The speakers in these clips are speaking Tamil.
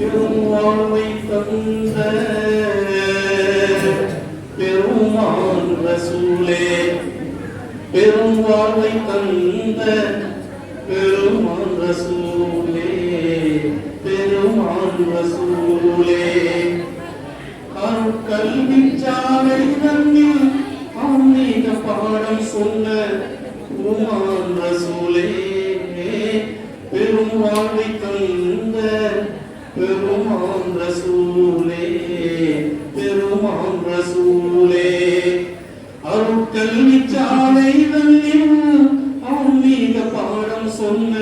பெருவாழ்வை தந்த பெருமான் ரசூலே பெரும் வாழ்வை தந்த பெருமான் ரசூலே பெருமான் ரசூலே கல்வி சாலை தன்னில் ஆன்மீக பாடம் சொன்ன பெருமான் ரசூலே பெரும் பெருமான் ரசூலே பெருமான் ரசூலே. அருட்கல்வி சாலை தன்னில் ஆன்மீக பாடம் சொன்ன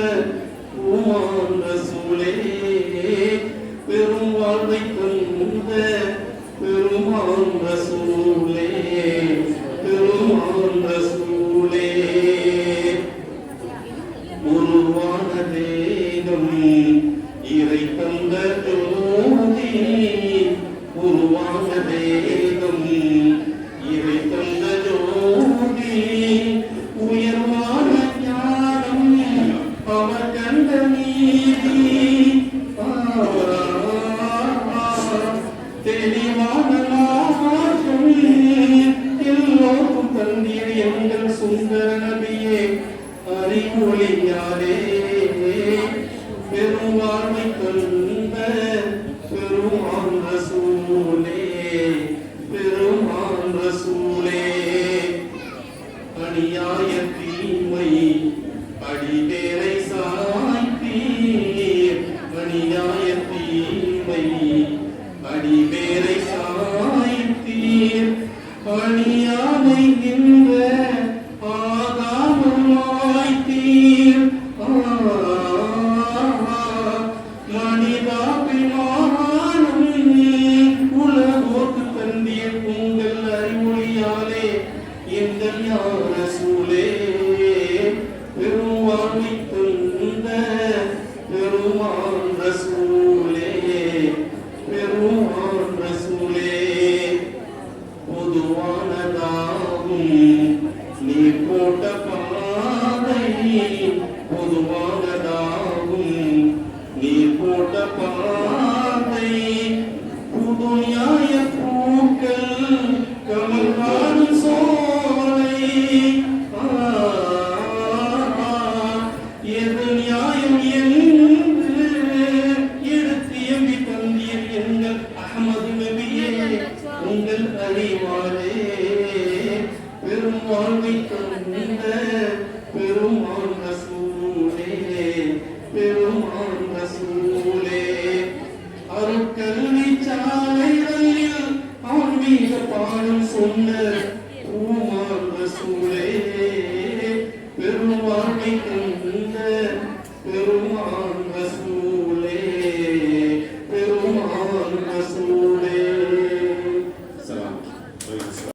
உமான் ரசூலே. பெரும் வாழ்வை தந்த பெருமான் ரசூலே பெருமான் ரசூலே. உருவான தேகம் உயர்வான அடிவேரை சாய்த்தீர் அணியாமை நின்ற ஆகாமமாய்த்தீர் மனிதாபிமானம் உலகோக்கு தந்தீர். உங்கள் அறிமொழியாலே எங்கள் ஞான சூலே பெருவாழ்மை பொதுவானதாகும். நீ போட்ட பாதை புது பூக்கள் கமல் சோலை. எது நியாயம் என்று எடுத்து எம்பி தந்தீர் எங்கள் அகமது நபியே. உங்கள் அறிவாரே